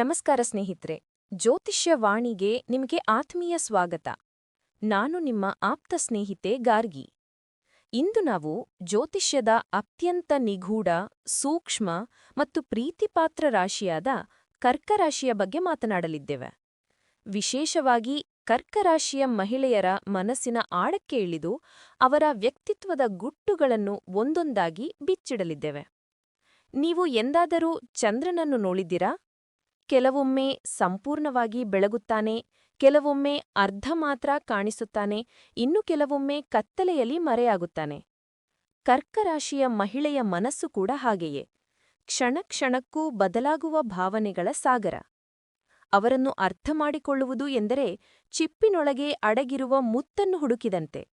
ನಮಸ್ಕಾರ ಸ್ನೇಹಿತರೆ, ಜ್ಯೋತಿಷ್ಯ ವಾಣಿಗೆ ನಿಮಗೆ ಆತ್ಮೀಯ ಸ್ವಾಗತ. ನಾನು ನಿಮ್ಮ ಆಪ್ತ ಸ್ನೇಹಿತೆ ಗಾರ್ಗಿ. ಇಂದು ನಾವು ಜ್ಯೋತಿಷ್ಯದ ಅತ್ಯಂತ ನಿಗೂಢ, ಸೂಕ್ಷ್ಮ ಮತ್ತು ಪ್ರೀತಿಪಾತ್ರ ರಾಶಿಯಾದ ಕರ್ಕರಾಶಿಯ ಬಗ್ಗೆ ಮಾತನಾಡಲಿದ್ದೇವೆ. ವಿಶೇಷವಾಗಿ ಕರ್ಕರಾಶಿಯ ಮಹಿಳೆಯರ ಮನಸ್ಸಿನ ಆಳಕ್ಕೆ ಇಳಿದು ಅವರ ವ್ಯಕ್ತಿತ್ವದ ಗುಟ್ಟುಗಳನ್ನು ಒಂದೊಂದಾಗಿ ಬಿಚ್ಚಿಡಲಿದ್ದೇವೆ. ನೀವು ಎಂದಾದರೂ ಚಂದ್ರನನ್ನು ನೋಡಿದ್ದೀರಾ? ಕೆಲವೊಮ್ಮೆ ಸಂಪೂರ್ಣವಾಗಿ ಬೆಳಗುತ್ತಾನೆ, ಕೆಲವೊಮ್ಮೆ ಅರ್ಧ ಮಾತ್ರ ಕಾಣಿಸುತ್ತಾನೆ, ಇನ್ನು ಕೆಲವೊಮ್ಮೆ ಕತ್ತಲೆಯಲ್ಲಿ ಮರೆಯಾಗುತ್ತಾನೆ. ಕರ್ಕರಾಶಿಯ ಮಹಿಳೆಯ ಮನಸ್ಸು ಕೂಡ ಹಾಗೆಯೇ. ಕ್ಷಣ ಕ್ಷಣಕ್ಕೂ ಬದಲಾಗುವ ಭಾವನೆಗಳ ಸಾಗರ. ಅವರನ್ನು ಅರ್ಥ ಮಾಡಿಕೊಳ್ಳುವುದು ಎಂದರೆ ಚಿಪ್ಪಿನೊಳಗೆ ಅಡಗಿರುವ ಮುತ್ತನ್ನು ಹುಡುಕಿದಂತೆ.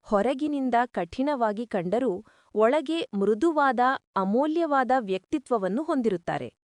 ಹೊರಗಿನಿಂದ ಕಠಿಣವಾಗಿ ಕಂಡರೂ ಒಳಗೆ ಮೃದುವಾದ, ಅಮೂಲ್ಯವಾದ ವ್ಯಕ್ತಿತ್ವವನ್ನು ಹೊಂದಿರುತ್ತಾರೆ.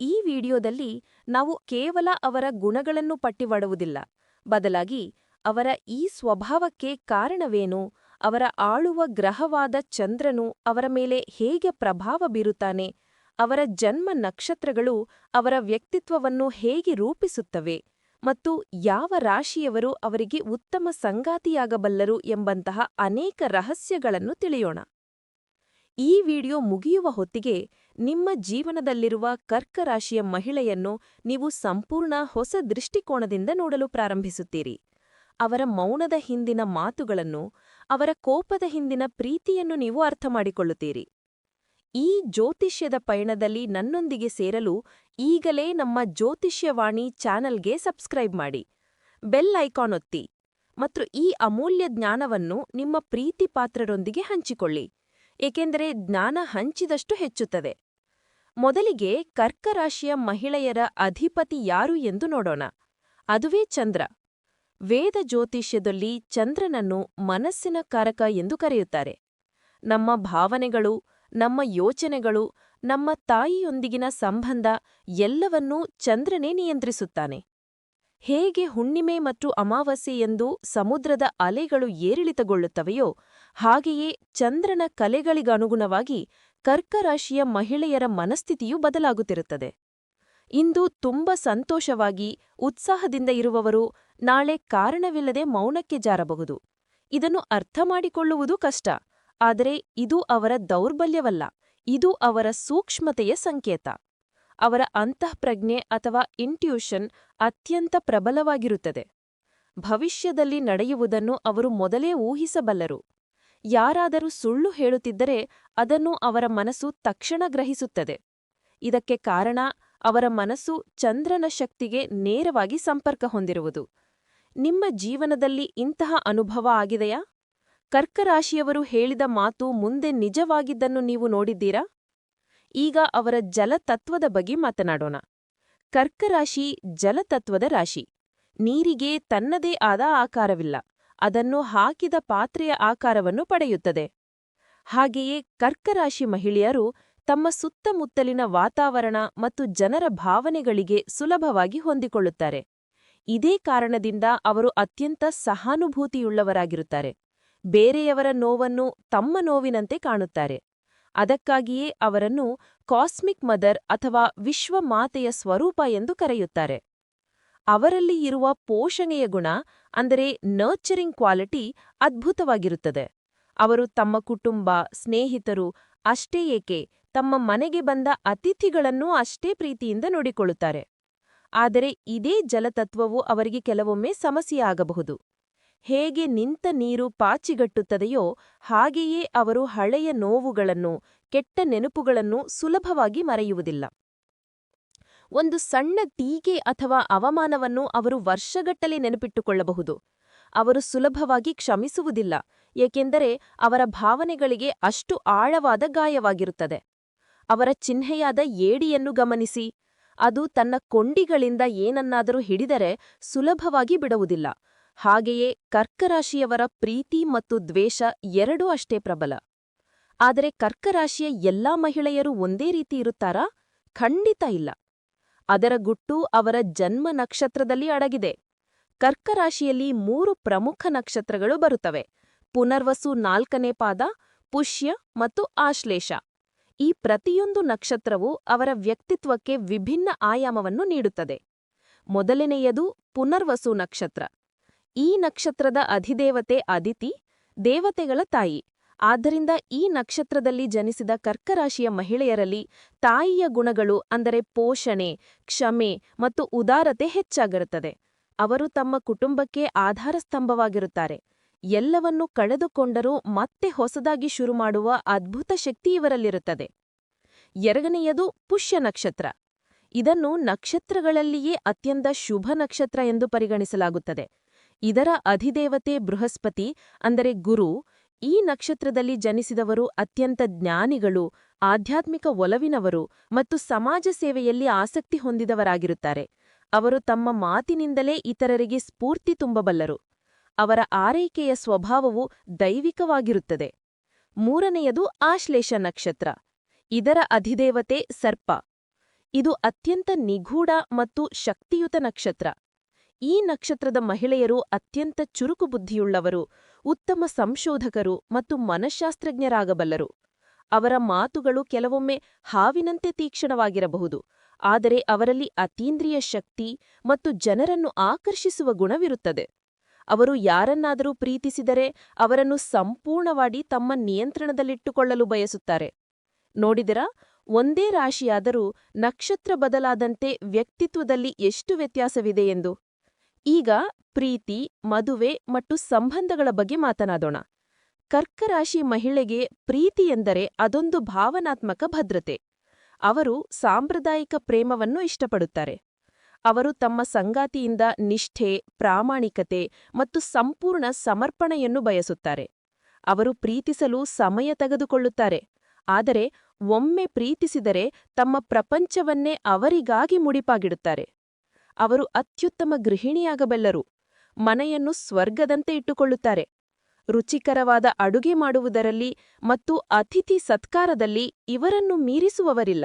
ಈ ವಿಡಿಯೋದಲ್ಲಿ ನಾವು ಕೇವಲ ಅವರ ಗುಣಗಳನ್ನು ಪಟ್ಟಿಮಾಡುವುದಿಲ್ಲ ಬದಲಾಗಿ ಅವರ ಈ ಸ್ವಭಾವಕ್ಕೆ ಕಾರಣವೇನು? ಅವರ ಆಳುವ ಗ್ರಹವಾದ ಚಂದ್ರನು ಅವರ ಮೇಲೆ ಹೇಗೆ ಪ್ರಭಾವ ಬೀರುತ್ತಾನೆ? ಅವರ ಜನ್ಮ ನಕ್ಷತ್ರಗಳು ಅವರ ವ್ಯಕ್ತಿತ್ವವನ್ನು ಹೇಗೆ ರೂಪಿಸುತ್ತವೆ? ಮತ್ತು ಯಾವ ರಾಶಿಯವರು ಅವರಿಗೆ ಉತ್ತಮ ಸಂಗಾತಿಯಾಗಬಲ್ಲರು ಎಂಬಂತಹ ಅನೇಕ ರಹಸ್ಯಗಳನ್ನು ತಿಳಿಯೋಣ. ಈ ವಿಡಿಯೋ ಮುಗಿಯುವ ಹೊತ್ತಿಗೆ ನಿಮ್ಮ ಜೀವನದಲ್ಲಿರುವ ಕರ್ಕರಾಶಿಯ ಮಹಿಳೆಯನ್ನು ನೀವು ಸಂಪೂರ್ಣ ಹೊಸ ದೃಷ್ಟಿಕೋನದಿಂದ ನೋಡಲು ಪ್ರಾರಂಭಿಸುತ್ತೀರಿ. ಅವರ ಮೌನದ ಹಿಂದಿನ ಮಾತುಗಳನ್ನು, ಅವರ ಕೋಪದ ಹಿಂದಿನ ಪ್ರೀತಿಯನ್ನು ನೀವು ಅರ್ಥಮಾಡಿಕೊಳ್ಳುತ್ತೀರಿ. ಈ ಜ್ಯೋತಿಷ್ಯದ ಪಯಣದಲ್ಲಿ ನನ್ನೊಂದಿಗೆ ಸೇರಲು ಈಗಲೇ ನಮ್ಮ ಜ್ಯೋತಿಷ್ಯವಾಣಿ ಚಾನಲ್ಗೆ ಸಬ್ಸ್ಕ್ರೈಬ್ ಮಾಡಿ. ಬೆಲ್ ಐಕಾನ್ ಒತ್ತಿ ಮತ್ತು ಈ ಅಮೂಲ್ಯ ಜ್ಞಾನವನ್ನು ನಿಮ್ಮ ಪ್ರೀತಿಪಾತ್ರರೊಂದಿಗೆ ಹಂಚಿಕೊಳ್ಳಿ. ಏಕೆಂದರೆ ಜ್ಞಾನ ಹಂಚಿದಷ್ಟು ಹೆಚ್ಚುತ್ತದೆ. ಮೊದಲಿಗೆ ಕರ್ಕರಾಶಿಯ ಮಹಿಳೆಯರ ಅಧಿಪತಿ ಯಾರು ಎಂದು ನೋಡೋಣ. ಅದುವೇ ಚಂದ್ರ. ವೇದ ಜ್ಯೋತಿಷ್ಯದಲ್ಲಿ ಚಂದ್ರನನ್ನು ಮನಸ್ಸಿನ ಕಾರಕ ಎಂದು ಕರೆಯುತ್ತಾರೆ. ನಮ್ಮ ಭಾವನೆಗಳು, ನಮ್ಮ ಯೋಚನೆಗಳು, ನಮ್ಮ ತಾಯಿಯೊಂದಿಗಿನ ಸಂಬಂಧ ಎಲ್ಲವನ್ನೂ ಚಂದ್ರನೇ ನಿಯಂತ್ರಿಸುತ್ತಾನೆ. ಹೇಗೆ ಹುಣ್ಣಿಮೆ ಮತ್ತು ಅಮಾವಾಸ್ಯೆ ಎಂದು ಸಮುದ್ರದ ಅಲೆಗಳು ಏರಿಳಿತಗೊಳ್ಳುತ್ತವೆಯೋ ಹಾಗೆಯೇ ಚಂದ್ರನ ಕಲೆಗಳಿಗನುಗುಣವಾಗಿ ಕರ್ಕರಾಶಿಯ ಮಹಿಳೆಯರ ಮನಸ್ಥಿತಿಯೂ ಬದಲಾಗುತ್ತಿರುತ್ತದೆ. ಇಂದು ತುಂಬ ಸಂತೋಷವಾಗಿ, ಉತ್ಸಾಹದಿಂದ ಇರುವವರು ನಾಳೆ ಕಾರಣವಿಲ್ಲದೆ ಮೌನಕ್ಕೆ ಜಾರಬಹುದು. ಇದನ್ನು ಅರ್ಥ ಮಾಡಿಕೊಳ್ಳುವುದು ಕಷ್ಟ, ಆದರೆ ಇದು ಅವರ ದೌರ್ಬಲ್ಯವಲ್ಲ, ಇದು ಅವರ ಸೂಕ್ಷ್ಮತೆಯ ಸಂಕೇತ. ಅವರ ಅಂತಃಪ್ರಜ್ಞೆ ಅಥವಾ ಇಂಟ್ಯೂಷನ್ ಅತ್ಯಂತ ಪ್ರಬಲವಾಗಿರುತ್ತದೆ. ಭವಿಷ್ಯದಲ್ಲಿ ನಡೆಯುವುದನ್ನು ಅವರು ಮೊದಲೇ ಊಹಿಸಬಲ್ಲರು. ಯಾರಾದರೂ ಸುಳ್ಳು ಹೇಳುತ್ತಿದ್ದರೆ ಅದನ್ನು ಅವರ ಮನಸ್ಸು ತಕ್ಷಣ ಗ್ರಹಿಸುತ್ತದೆ. ಇದಕ್ಕೆ ಕಾರಣ ಅವರ ಮನಸ್ಸು ಚಂದ್ರನ ಶಕ್ತಿಗೆ ನೇರವಾಗಿ ಸಂಪರ್ಕ ಹೊಂದಿರುವುದು. ನಿಮ್ಮ ಜೀವನದಲ್ಲಿ ಇಂತಹ ಅನುಭವ ಆಗಿದೆಯಾ? ಕರ್ಕರಾಶಿಯವರು ಹೇಳಿದ ಮಾತು ಮುಂದೆ ನಿಜವಾಗಿದ್ದನ್ನು ನೀವು ನೋಡಿದ್ದೀರಾ? ಈಗ ಅವರ ಜಲತತ್ವದ ಬಗ್ಗೆ ಮಾತನಾಡೋಣ. ಕರ್ಕರಾಶಿ ಜಲತತ್ವದ ರಾಶಿ. ನೀರಿಗೆ ತನ್ನದೇ ಆದ ಆಕಾರವಿಲ್ಲ. ಅದನ್ನು ಹಾಕಿದ ಪಾತ್ರೆಯ ಆಕಾರವನ್ನು ಪಡೆಯುತ್ತದೆ. ಹಾಗೆಯೇ ಕರ್ಕರಾಶಿ ಮಹಿಳೆಯರು ತಮ್ಮ ಸುತ್ತಮುತ್ತಲಿನ ವಾತಾವರಣ ಮತ್ತು ಜನರ ಭಾವನೆಗಳಿಗೆ ಸುಲಭವಾಗಿ ಹೊಂದಿಕೊಳ್ಳುತ್ತಾರೆ. ಇದೇ ಕಾರಣದಿಂದ ಅವರು ಅತ್ಯಂತ ಸಹಾನುಭೂತಿಯುಳ್ಳವರಾಗಿರುತ್ತಾರೆ. ಬೇರೆಯವರ ನೋವನ್ನು ತಮ್ಮ ನೋವಿನಂತೆ ಕಾಣುತ್ತಾರೆ. ಅದಕ್ಕಾಗಿಯೇ ಅವರನ್ನು ಕಾಸ್ಮಿಕ್ ಮದರ್ ಅಥವಾ ವಿಶ್ವ ಮಾತೆಯ ಸ್ವರೂಪ ಎಂದು ಕರೆಯುತ್ತಾರೆ. ಅವರಲ್ಲಿ ಇರುವ ಪೋಷಣೆಯ ಗುಣ ಅಂದರೆ ನರ್ಚರಿಂಗ್ ಕ್ವಾಲಿಟಿ ಅದ್ಭುತವಾಗಿರುತ್ತದೆ. ಅವರು ತಮ್ಮ ಕುಟುಂಬ, ಸ್ನೇಹಿತರು ಅಷ್ಟೇ ಏಕೆ ತಮ್ಮ ಮನೆಗೆ ಬಂದ ಅತಿಥಿಗಳನ್ನೂ ಅಷ್ಟೇ ಪ್ರೀತಿಯಿಂದ ನೋಡಿಕೊಳ್ಳುತ್ತಾರೆ. ಆದರೆ ಇದೇ ಜಲತತ್ವವು ಅವರಿಗೆ ಕೆಲವೊಮ್ಮೆ ಸಮಸ್ಯೆಯಾಗಬಹುದು ಹೇಗೆ ನಿಂತ ನೀರು ಪಾಚಿಗಟ್ಟುತ್ತದೆಯೋ ಹಾಗೆಯೇ ಅವರು ಹಳೆಯ ನೋವುಗಳನ್ನು, ಕೆಟ್ಟ ನೆನಪುಗಳನ್ನು ಸುಲಭವಾಗಿ ಮರೆಯುವುದಿಲ್ಲ. ಒಂದು ಸಣ್ಣ ಟೀಕೆ ಅಥವಾ ಅವಮಾನವನ್ನು ಅವರು ವರ್ಷಗಟ್ಟಲೆ ನೆನಪಿಟ್ಟುಕೊಳ್ಳಬಹುದು. ಅವರು ಸುಲಭವಾಗಿ ಕ್ಷಮಿಸುವುದಿಲ್ಲ, ಏಕೆಂದರೆ ಅವರ ಭಾವನೆಗಳಿಗೆ ಅಷ್ಟು ಆಳವಾದ ಗಾಯವಾಗಿರುತ್ತದೆ. ಅವರ ಚಿಹ್ನೆಯಾದ ಏಡಿಯನ್ನು ಗಮನಿಸಿ, ಅದು ತನ್ನ ಕೊಂಡಿಗಳಿಂದ ಏನನ್ನಾದರೂ ಹಿಡಿದರೆ ಸುಲಭವಾಗಿ ಬಿಡುವುದಿಲ್ಲ. ಹಾಗೆಯೇ ಕರ್ಕರಾಶಿಯವರ ಪ್ರೀತಿ ಮತ್ತು ದ್ವೇಷ ಎರಡೂ ಅಷ್ಟೇ ಪ್ರಬಲ. ಆದರೆ ಕರ್ಕರಾಶಿಯ ಎಲ್ಲಾ ಮಹಿಳೆಯರು ಒಂದೇ ರೀತಿ ಇರುತ್ತಾರಾ? ಖಂಡಿತ ಇಲ್ಲ. ಅದರ ಗುಟ್ಟು ಅವರ ಜನ್ಮ ನಕ್ಷತ್ರದಲ್ಲಿ ಅಡಗಿದೆ. ಕರ್ಕರಾಶಿಯಲ್ಲಿ ಮೂರು ಪ್ರಮುಖ ನಕ್ಷತ್ರಗಳು ಬರುತ್ತವೆ. ಪುನರ್ವಸು ನಾಲ್ಕನೇ ಪಾದ, ಪುಷ್ಯ ಮತ್ತು ಆಶ್ಲೇಷ. ಈ ಪ್ರತಿಯೊಂದು ನಕ್ಷತ್ರವು ಅವರ ವ್ಯಕ್ತಿತ್ವಕ್ಕೆ ವಿಭಿನ್ನ ಆಯಾಮವನ್ನು ನೀಡುತ್ತದೆ. ಮೊದಲನೆಯದು ಪುನರ್ವಸು ನಕ್ಷತ್ರ. ಈ ನಕ್ಷತ್ರದ ಅಧಿದೇವತೆ ಅದಿತಿ, ದೇವತೆಗಳ ತಾಯಿ. ಆದ್ದರಿಂದ ಈ ನಕ್ಷತ್ರದಲ್ಲಿ ಜನಿಸಿದ ಕರ್ಕರಾಶಿಯ ಮಹಿಳೆಯರಲ್ಲಿ ತಾಯಿಯ ಗುಣಗಳು ಅಂದರೆ ಪೋಷಣೆ, ಕ್ಷಮೆ ಮತ್ತು ಉದಾರತೆ ಹೆಚ್ಚಾಗಿರುತ್ತದೆ. ಅವರು ತಮ್ಮ ಕುಟುಂಬಕ್ಕೆ ಆಧಾರಸ್ತಂಭವಾಗಿರುತ್ತಾರೆ. ಎಲ್ಲವನ್ನೂ ಕಳೆದುಕೊಂಡರೂ ಮತ್ತೆ ಹೊಸದಾಗಿ ಶುರು ಮಾಡುವ ಅದ್ಭುತ ಶಕ್ತಿ ಇವರಲ್ಲಿರುತ್ತದೆ. ಎರಡನೆಯದು ಪುಷ್ಯ ನಕ್ಷತ್ರ. ಇದನ್ನು ನಕ್ಷತ್ರಗಳಲ್ಲಿಯೇ ಅತ್ಯಂತ ಶುಭ ನಕ್ಷತ್ರ ಎಂದು ಪರಿಗಣಿಸಲಾಗುತ್ತದೆ. ಇದರ ಅಧಿದೇವತೆ ಬೃಹಸ್ಪತಿ ಅಂದರೆ ಗುರು ಈ ನಕ್ಷತ್ರದಲ್ಲಿ ಜನಿಸಿದವರು ಅತ್ಯಂತ ಜ್ಞಾನಿಗಳು, ಆಧ್ಯಾತ್ಮಿಕ ಒಲವಿನವರು ಮತ್ತು ಸಮಾಜ ಸೇವೆಯಲ್ಲಿ ಆಸಕ್ತಿ ಹೊಂದಿದವರಾಗಿರುತ್ತಾರೆ. ಅವರು ತಮ್ಮ ಮಾತಿನಿಂದಲೇ ಇತರರಿಗೆ ಸ್ಫೂರ್ತಿ ತುಂಬಬಲ್ಲರು. ಅವರ ಆರೈಕೆಯ ಸ್ವಭಾವವು ದೈವಿಕವಾಗಿರುತ್ತದೆ. ಮೂರನೆಯದು ಆಶ್ಲೇಷ ನಕ್ಷತ್ರ. ಇದರ ಅಧಿದೇವತೆ ಸರ್ಪ. ಇದು ಅತ್ಯಂತ ನಿಗೂಢ ಮತ್ತು ಶಕ್ತಿಯುತ ನಕ್ಷತ್ರ. ಈ ನಕ್ಷತ್ರದ ಮಹಿಳೆಯರು ಅತ್ಯಂತ ಚುರುಕು ಬುದ್ಧಿಯುಳ್ಳವರು ಉತ್ತಮ ಸಂಶೋಧಕರು ಮತ್ತು ಮನಃಶಾಸ್ತ್ರಜ್ಞರಾಗಬಲ್ಲರು ಅವರ ಮಾತುಗಳು ಕೆಲವೊಮ್ಮೆ ಹಾವಿನಂತೆ ತೀಕ್ಷ್ಣವಾಗಿರಬಹುದು, ಆದರೆ ಅವರಲ್ಲಿ ಅತೀಂದ್ರಿಯ ಶಕ್ತಿ ಮತ್ತು ಜನರನ್ನು ಆಕರ್ಷಿಸುವ ಗುಣವಿರುತ್ತದೆ. ಅವರು ಯಾರನ್ನಾದರೂ ಪ್ರೀತಿಸಿದರೆ ಅವರನ್ನು ಸಂಪೂರ್ಣವಾಗಿ ತಮ್ಮ ನಿಯಂತ್ರಣದಲ್ಲಿಟ್ಟುಕೊಳ್ಳಲು ಬಯಸುತ್ತಾರೆ. ನೋಡಿದರಾ, ಒಂದೇ ರಾಶಿಯಾದರೂ ನಕ್ಷತ್ರ ಬದಲಾದಂತೆ ವ್ಯಕ್ತಿತ್ವದಲ್ಲಿ ಎಷ್ಟು ವ್ಯತ್ಯಾಸವಿದೆ ಎಂದು? ಈಗ ಪ್ರೀತಿ, ಮದುವೆ ಮತ್ತು ಸಂಬಂಧಗಳ ಬಗ್ಗೆ ಮಾತನಾಡೋಣ. ಕರ್ಕರಾಶಿ ಮಹಿಳೆಗೆ ಪ್ರೀತಿ ಎಂದರೆ ಅದೊಂದು ಭಾವನಾತ್ಮಕ ಭದ್ರತೆ. ಅವರು ಸಾಂಪ್ರದಾಯಿಕ ಪ್ರೇಮವನ್ನು ಇಷ್ಟಪಡುತ್ತಾರೆ. ಅವರು ತಮ್ಮ ಸಂಗಾತಿಯಿಂದ ನಿಷ್ಠೆ, ಪ್ರಾಮಾಣಿಕತೆ ಮತ್ತು ಸಂಪೂರ್ಣ ಸಮರ್ಪಣೆಯನ್ನು ಬಯಸುತ್ತಾರೆ. ಅವರು ಪ್ರೀತಿಸಲು ಸಮಯ ತೆಗೆದುಕೊಳ್ಳುತ್ತಾರೆ. ಆದರೆ ಒಮ್ಮೆ ಪ್ರೀತಿಸಿದರೆ ತಮ್ಮ ಪ್ರಪಂಚವನ್ನೇ ಅವರಿಗಾಗಿ ಮುಡಿಪಾಗಿಡುತ್ತಾರೆ. ಅವರು ಅತ್ಯುತ್ತಮ ಗೃಹಿಣಿಯಾಗಬಲ್ಲರು. ಮನೆಯನ್ನು ಸ್ವರ್ಗದಂತೆ ಇಟ್ಟುಕೊಳ್ಳುತ್ತಾರೆ. ರುಚಿಕರವಾದ ಅಡುಗೆ ಮಾಡುವುದರಲ್ಲಿ ಮತ್ತು ಅತಿಥಿ ಸತ್ಕಾರದಲ್ಲಿ ಇವರನ್ನು ಮೀರಿಸುವವರಿಲ್ಲ.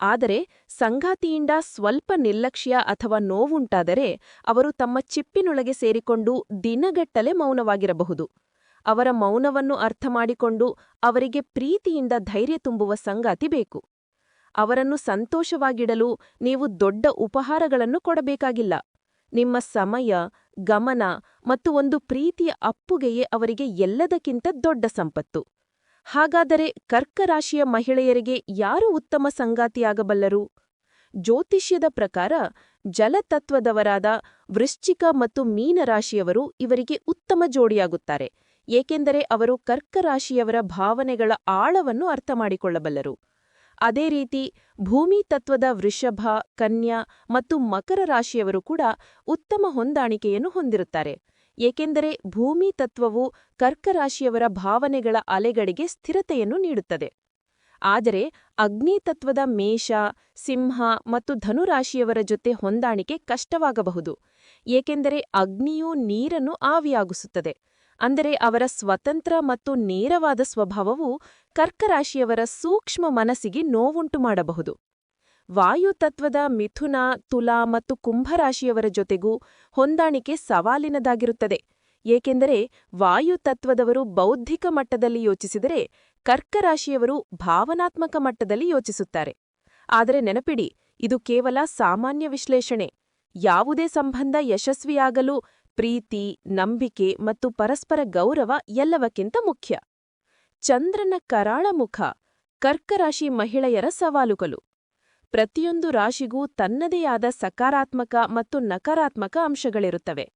ಆದರೆ ಸಂಗಾತಿಯಿಂದ ಸ್ವಲ್ಪ ನಿರ್ಲಕ್ಷ್ಯ ಅಥವಾ ನೋವುಂಟಾದರೆ ಅವರು ತಮ್ಮ ಚಿಪ್ಪಿನೊಳಗೆ ಸೇರಿಕೊಂಡು ದಿನಗಟ್ಟಲೆ ಮೌನವಾಗಿರಬಹುದು. ಅವರ ಮೌನವನ್ನು ಅರ್ಥಮಾಡಿಕೊಂಡು ಅವರಿಗೆ ಪ್ರೀತಿಯಿಂದ ಧೈರ್ಯ ತುಂಬುವ ಸಂಗಾತಿ ಬೇಕು. ಅವರನ್ನು ಸಂತೋಷವಾಗಿಡಲು ನೀವು ದೊಡ್ಡ ಉಪಹಾರಗಳನ್ನು ಕೊಡಬೇಕಾಗಿಲ್ಲ. ನಿಮ್ಮ ಸಮಯ, ಗಮನ ಮತ್ತು ಒಂದು ಪ್ರೀತಿಯ ಅಪ್ಪುಗೆಯೇ ಅವರಿಗೆ ಎಲ್ಲದಕ್ಕಿಂತ ದೊಡ್ಡ ಸಂಪತ್ತು. ಹಾಗಾದರೆ ಕರ್ಕರಾಶಿಯ ಮಹಿಳೆಯರಿಗೆ ಯಾರು ಉತ್ತಮ ಸಂಗಾತಿಯಾಗಬಲ್ಲರು? ಜ್ಯೋತಿಷ್ಯದ ಪ್ರಕಾರ ಜಲತತ್ವದವರಾದ ವೃಶ್ಚಿಕ ಮತ್ತು ಮೀನರಾಶಿಯವರು ಇವರಿಗೆ ಉತ್ತಮ ಜೋಡಿಯಾಗುತ್ತಾರೆ, ಏಕೆಂದರೆ ಅವರು ಕರ್ಕರಾಶಿಯವರ ಭಾವನೆಗಳ ಆಳವನ್ನು ಅರ್ಥಮಾಡಿಕೊಳ್ಳಬಲ್ಲರು. ಅದೇ ರೀತಿ ಭೂಮಿ ತತ್ವದ ವೃಷಭ, ಕನ್ಯಾ ಮತ್ತು ಮಕರ ರಾಶಿಯವರು ಕೂಡ ಉತ್ತಮ ಹೊಂದಾಣಿಕೆಯನ್ನು ಹೊಂದಿರುತ್ತಾರೆ. ಏಕೆಂದರೆ ಭೂಮಿ ತತ್ವವು ಕರ್ಕರಾಶಿಯವರ ಭಾವನೆಗಳ ಅಲೆಗಳಿಗೆ ಸ್ಥಿರತೆಯನ್ನು ನೀಡುತ್ತದೆ. ಆದರೆ ಅಗ್ನಿತತ್ವದ ಮೇಷ, ಸಿಂಹ ಮತ್ತು ಧನುರಾಶಿಯವರ ಜೊತೆ ಹೊಂದಾಣಿಕೆ ಕಷ್ಟವಾಗಬಹುದು. ಏಕೆಂದರೆ ಅಗ್ನಿಯು ನೀರನ್ನು ಆವಿಯಾಗಿಸುತ್ತದೆ. ಅಂದರೆ ಅವರ ಸ್ವತಂತ್ರ ಮತ್ತು ನೇರವಾದ ಸ್ವಭಾವವು ಕರ್ಕರಾಶಿಯವರ ಸೂಕ್ಷ್ಮ ಮನಸ್ಸಿಗೆ ನೋವುಂಟು ಮಾಡಬಹುದು. ವಾಯುತತ್ವದ ಮಿಥುನ, ತುಲಾ ಮತ್ತು ಕುಂಭರಾಶಿಯವರ ಜೊತೆಗೂ ಹೊಂದಾಣಿಕೆ ಸವಾಲಿನದಾಗಿರುತ್ತದೆ. ಏಕೆಂದರೆ ವಾಯುತತ್ವದವರು ಬೌದ್ಧಿಕ ಮಟ್ಟದಲ್ಲಿ ಯೋಚಿಸಿದರೆ ಕರ್ಕರಾಶಿಯವರು ಭಾವನಾತ್ಮಕ ಮಟ್ಟದಲ್ಲಿ ಯೋಚಿಸುತ್ತಾರೆ. ಆದರೆ ನೆನಪಿಡಿ, ಇದು ಕೇವಲ ಸಾಮಾನ್ಯ ವಿಶ್ಲೇಷಣೆ. ಯಾವುದೇ ಸಂಬಂಧ ಯಶಸ್ವಿಯಾಗಲು ಪ್ರೀತಿ, ನಂಬಿಕೆ ಮತ್ತು ಪರಸ್ಪರ ಗೌರವ ಎಲ್ಲವಕ್ಕಿಂತ ಮುಖ್ಯ. ಚಂದ್ರನ ಕರಾಳ ಮುಖ, ಕರ್ಕರಾಶಿ ಮಹಿಳೆಯರ ಸವಾಲುಗಳು. ಪ್ರತಿಯೊಂದು ರಾಶಿಗೂ ತನ್ನದೇ ಆದ ಸಕಾರಾತ್ಮಕ ಮತ್ತು ನಕಾರಾತ್ಮಕ ಅಂಶಗಳಿರುತ್ತವೆ.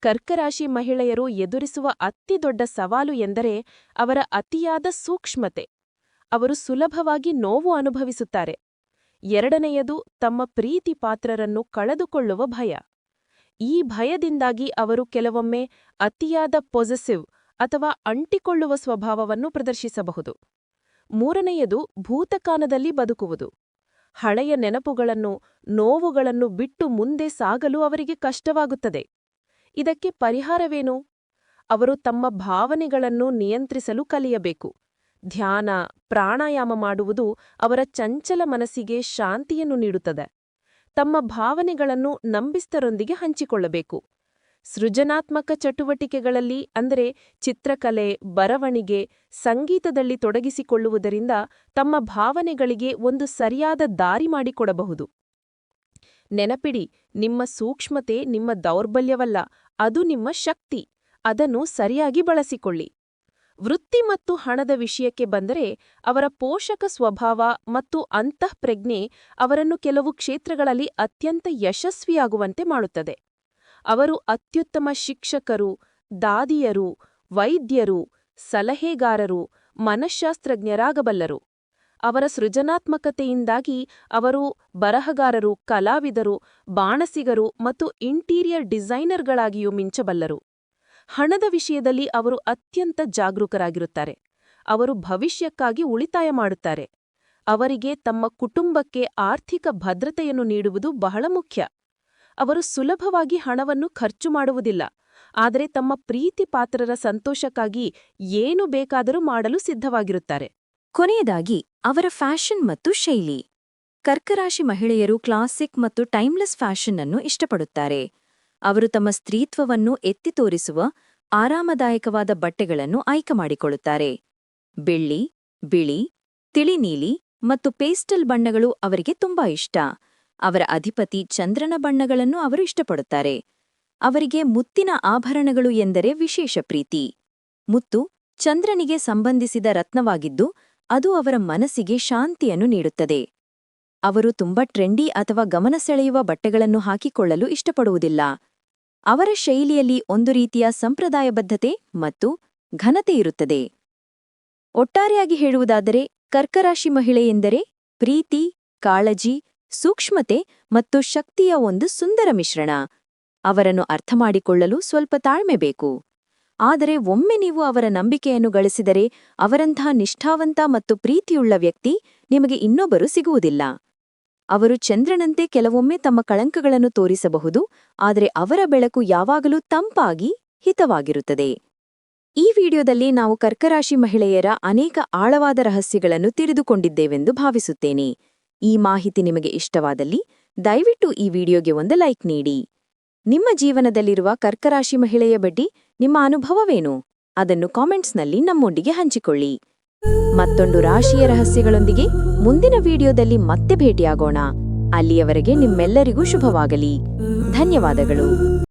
ಕರ್ಕರಾಶಿ ಮಹಿಳೆಯರು ಎದುರಿಸುವ ಅತಿದೊಡ್ಡ ಸವಾಲು ಎಂದರೆ ಅವರ ಅತಿಯಾದ ಸೂಕ್ಷ್ಮತೆ. ಅವರು ಸುಲಭವಾಗಿ ನೋವು ಅನುಭವಿಸುತ್ತಾರೆ. ಎರಡನೆಯದು ತಮ್ಮ ಪ್ರೀತಿ ಪಾತ್ರರನ್ನು ಕಳೆದುಕೊಳ್ಳುವ ಭಯ. ಈ ಭಯದಿಂದಾಗಿ ಅವರು ಕೆಲವೊಮ್ಮೆ ಅತಿಯಾದ ಪೊಸೆಸಿವ್ ಅಥವಾ ಅಂಟಿಕೊಳ್ಳುವ ಸ್ವಭಾವವನ್ನು ಪ್ರದರ್ಶಿಸಬಹುದು. ಮೂರನೆಯದು ಭೂತಕಾನದಲ್ಲಿ ಬದುಕುವುದು. ಹಳೆಯ ನೆನಪುಗಳನ್ನು, ನೋವುಗಳನ್ನು ಬಿಟ್ಟು ಮುಂದೆ ಸಾಗಲು ಅವರಿಗೆ ಕಷ್ಟವಾಗುತ್ತದೆ. ಇದಕ್ಕೆ ಪರಿಹಾರವೇನು? ಅವರು ತಮ್ಮ ಭಾವನೆಗಳನ್ನು ನಿಯಂತ್ರಿಸಲು ಕಲಿಯಬೇಕು. ಧ್ಯಾನ, ಪ್ರಾಣಾಯಾಮ ಮಾಡುವುದು ಅವರ ಚಂಚಲ ಮನಸ್ಸಿಗೆ ಶಾಂತಿಯನ್ನು ನೀಡುತ್ತದೆ. ತಮ್ಮ ಭಾವನೆಗಳನ್ನು ನಂಬಿಸ್ತರೊಂದಿಗೆ ಹಂಚಿಕೊಳ್ಳಬೇಕು. ಸೃಜನಾತ್ಮಕ ಚಟುವಟಿಕೆಗಳಲ್ಲಿ, ಅಂದರೆ ಚಿತ್ರಕಲೆ, ಬರವಣಿಗೆ, ಸಂಗೀತದಲ್ಲಿ ತೊಡಗಿಸಿಕೊಳ್ಳುವುದರಿಂದ ತಮ್ಮ ಭಾವನೆಗಳಿಗೆ ಒಂದು ಸರಿಯಾದ ದಾರಿ ಮಾಡಿಕೊಡಬಹುದು. ನೆನಪಿಡಿ, ನಿಮ್ಮ ಸೂಕ್ಷ್ಮತೆ ನಿಮ್ಮ ದೌರ್ಬಲ್ಯವಲ್ಲ, ಅದು ನಿಮ್ಮ ಶಕ್ತಿ, ಅದನ್ನು ಸರಿಯಾಗಿ ಬಳಸಿಕೊಳ್ಳಿ. ವೃತ್ತಿ ಮತ್ತು ಹಣದ ವಿಷಯಕ್ಕೆ ಬಂದರೆ ಅವರ ಪೋಷಕ ಸ್ವಭಾವ ಮತ್ತು ಅಂತಃಪ್ರಜ್ಞೆ ಅವರನ್ನು ಕೆಲವು ಕ್ಷೇತ್ರಗಳಲ್ಲಿ ಅತ್ಯಂತ ಯಶಸ್ವಿಯಾಗುವಂತೆ ಮಾಡುತ್ತದೆ. ಅವರು ಅತ್ಯುತ್ತಮ ಶಿಕ್ಷಕರು, ದಾದಿಯರು, ವೈದ್ಯರು, ಸಲಹೆಗಾರರು ಮನಃಶಾಸ್ತ್ರಜ್ಞರಾಗಬಲ್ಲರು ಅವರ ಸೃಜನಾತ್ಮಕತೆಯಿಂದಾಗಿ ಅವರು ಬರಹಗಾರರು, ಕಲಾವಿದರು, ಬಾಣಸಿಗರು ಮತ್ತು ಇಂಟೀರಿಯರ್ ಡಿಸೈನರ್ಗಳಾಗಿಯೂ ಮಿಂಚಬಲ್ಲರು. ಹಣದ ವಿಷಯದಲ್ಲಿ ಅವರು ಅತ್ಯಂತ ಜಾಗರೂಕರಾಗಿರುತ್ತಾರೆ. ಅವರು ಭವಿಷ್ಯಕ್ಕಾಗಿ ಉಳಿತಾಯ ಮಾಡುತ್ತಾರೆ. ಅವರಿಗೆ ತಮ್ಮ ಕುಟುಂಬಕ್ಕೆ ಆರ್ಥಿಕ ಭದ್ರತೆಯನ್ನು ನೀಡುವುದು ಬಹಳ ಮುಖ್ಯ. ಅವರು ಸುಲಭವಾಗಿ ಹಣವನ್ನು ಖರ್ಚು ಮಾಡುವುದಿಲ್ಲ. ಆದರೆ ತಮ್ಮ ಪ್ರೀತಿ ಪಾತ್ರರ ಸಂತೋಷಕ್ಕಾಗಿ ಏನು ಬೇಕಾದರೂ ಮಾಡಲು ಸಿದ್ಧವಾಗಿರುತ್ತಾರೆ. ಕೊನೆಯದಾಗಿ, ಅವರ ಫ್ಯಾಷನ್ ಮತ್ತು ಶೈಲಿ. ಕರ್ಕರಾಶಿ ಮಹಿಳೆಯರು ಕ್ಲಾಸಿಕ್ ಮತ್ತು ಟೈಮ್ಲೆಸ್ ಫ್ಯಾಷನ್ ಅನ್ನು ಇಷ್ಟಪಡುತ್ತಾರೆ. ಅವರು ತಮ್ಮ ಸ್ತ್ರೀತ್ವವನ್ನು ಎತ್ತಿ ತೋರಿಸುವ ಆರಾಮದಾಯಕವಾದ ಬಟ್ಟೆಗಳನ್ನು ಆಯ್ಕೆ ಮಾಡಿಕೊಳ್ಳುತ್ತಾರೆ. ಬೆಳ್ಳಿ, ಬಿಳಿ, ತಿಳಿನೀಲಿ ಮತ್ತು ಪೇಸ್ಟಲ್ ಬಣ್ಣಗಳು ಅವರಿಗೆ ತುಂಬಾ ಇಷ್ಟ. ಅವರ ಅಧಿಪತಿ ಚಂದ್ರನ ಬಣ್ಣಗಳನ್ನು ಅವರು ಇಷ್ಟಪಡುತ್ತಾರೆ. ಅವರಿಗೆ ಮುತ್ತಿನ ಆಭರಣಗಳು ಎಂದರೆ ವಿಶೇಷ ಪ್ರೀತಿ. ಮುತ್ತು ಚಂದ್ರನಿಗೆ ಸಂಬಂಧಿಸಿದ ರತ್ನವಾಗಿದ್ದು, ಅದು ಅವರ ಮನಸ್ಸಿಗೆ ಶಾಂತಿಯನ್ನು ನೀಡುತ್ತದೆ. ಅವರು ತುಂಬಾ ಟ್ರೆಂಡಿ ಅಥವಾ ಗಮನ ಸೆಳೆಯುವ ಬಟ್ಟೆಗಳನ್ನು ಹಾಕಿಕೊಳ್ಳಲು ಇಷ್ಟಪಡುವುದಿಲ್ಲ. ಅವರ ಶೈಲಿಯಲ್ಲಿ ಒಂದು ರೀತಿಯ ಸಂಪ್ರದಾಯಬದ್ಧತೆ ಮತ್ತು ಘನತೆ ಇರುತ್ತದೆ. ಒಟ್ಟಾರೆಯಾಗಿ ಹೇಳುವುದಾದರೆ, ಕರ್ಕರಾಶಿ ಮಹಿಳೆ ಎಂದರೆ ಪ್ರೀತಿ, ಕಾಳಜಿ, ಸೂಕ್ಷ್ಮತೆ ಮತ್ತು ಶಕ್ತಿಯ ಒಂದು ಸುಂದರ ಮಿಶ್ರಣ. ಅವರನ್ನು ಅರ್ಥಮಾಡಿಕೊಳ್ಳಲು ಸ್ವಲ್ಪ ತಾಳ್ಮೆ ಬೇಕು. ಆದರೆ ಒಮ್ಮೆ ನೀವು ಅವರ ನಂಬಿಕೆಯನ್ನು ಗಳಿಸಿದರೆ ಅವರಂಥ ನಿಷ್ಠಾವಂತ ಮತ್ತು ಪ್ರೀತಿಯುಳ್ಳ ವ್ಯಕ್ತಿ ನಿಮಗೆ ಇನ್ನೊಬ್ಬರು ಸಿಗುವುದಿಲ್ಲ. ಅವರು ಚಂದ್ರನಂತೆ ಕೆಲವೊಮ್ಮೆ ತಮ್ಮ ಕಳಂಕಗಳನ್ನು ತೋರಿಸಬಹುದು, ಆದರೆ ಅವರ ಬೆಳಕು ಯಾವಾಗಲೂ ತಂಪಾಗಿ ಹಿತವಾಗಿರುತ್ತದೆ. ಈ ವಿಡಿಯೋದಲ್ಲಿ ನಾವು ಕರ್ಕರಾಶಿ ಮಹಿಳೆಯರ ಅನೇಕ ಆಳವಾದ ರಹಸ್ಯಗಳನ್ನು ತಿಳಿದುಕೊಂಡಿದ್ದೇವೆಂದು ಭಾವಿಸುತ್ತೇನೆ. ಈ ಮಾಹಿತಿ ನಿಮಗೆ ಇಷ್ಟವಾದಲ್ಲಿ ದಯವಿಟ್ಟು ಈ ವಿಡಿಯೋಗೆ ಒಂದು ಲೈಕ್ ನೀಡಿ. ನಿಮ್ಮ ಜೀವನದಲ್ಲಿರುವ ಕರ್ಕರಾಶಿ ಮಹಿಳೆಯ ಬಡ್ಡಿ ನಿಮ್ಮ ಅನುಭವವೇನು? ಅದನ್ನು ಕಾಮೆಂಟ್ಸ್ನಲ್ಲಿ ನಮ್ಮೊಂದಿಗೆ ಹಂಚಿಕೊಳ್ಳಿ. ಮತ್ತೊಂದು ರಾಶಿಯ ರಹಸ್ಯಗಳೊಂದಿಗೆ ಮುಂದಿನ ವಿಡಿಯೋದಲ್ಲಿ ಮತ್ತೆ ಭೇಟಿಯಾಗೋಣ. ಅಲ್ಲಿಯವರೆಗೆ ನಿಮ್ಮೆಲ್ಲರಿಗೂ ಶುಭವಾಗಲಿ. ಧನ್ಯವಾದಗಳು.